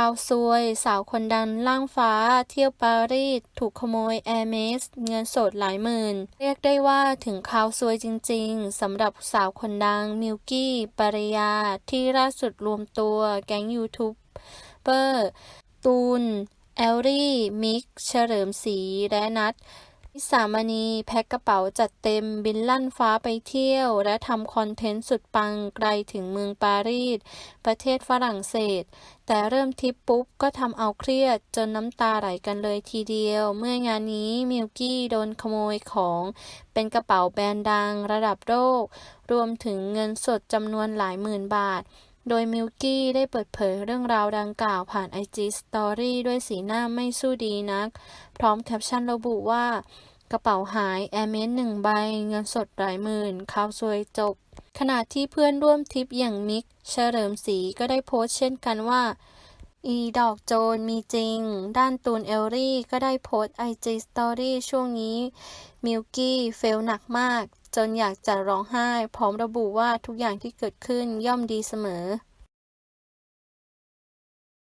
ข่าวซวย สาวคนดังล่างฟ้า เที่ยวปารีส ถูกขโมยแอร์เมส เงินสดหลายหมื่น เรียกได้ว่าถึงข่าวซวยจริงๆ สำหรับสาวคนดัง มิวกี้ ปริยา ที่ล่าสุดรวมตัวแก๊งยูทูบเบอร์ ตูน แอลลี่ มิก เฉลิมศรีและนัท นิสามณีแพ็คกระเป๋าจัดเต็มบินลั่นฟ้าไปเที่ยว และทำคอนเทนต์สุดปังไกลถึงเมืองปารีส ประเทศฝรั่งเศส แต่เริ่มทริปปุ๊บก็ทำเอาเครียดจนน้ำตาไหลกันเลยทีเดียว เมื่องานนี้มิวกี้โดนขโมยของเป็นกระเป๋าแบรนด์ดังระดับโลกรวมถึงเงินสดจำนวนหลายหมื่นบาท โดยมิลกี้ได้เปิดเผยเรื่องราวดังกล่าวผ่าน IG Story ด้วยสีหน้าไม่สู้ดีนัก พร้อมแคปชั่นระบุว่า กระเป๋าหาย แอร์เมสหนึ่งใบ เงินสดหลายหมื่นข่าวซวยจบ ขณะที่เพื่อนร่วมทริปอย่างมิก เฉลิมศรีก็ได้โพสต์เช่นกันว่า อีดอกโจรมีจริง ด้านตูนเอลลี่ก็ได้โพสต์ IG Story ช่วงนี้ มิวกี้เฟลหนักมาก จนอยากจะร้องไห้ พร้อมระบุว่าทุกอย่างที่เกิดขึ้นย่อมดีเสมอ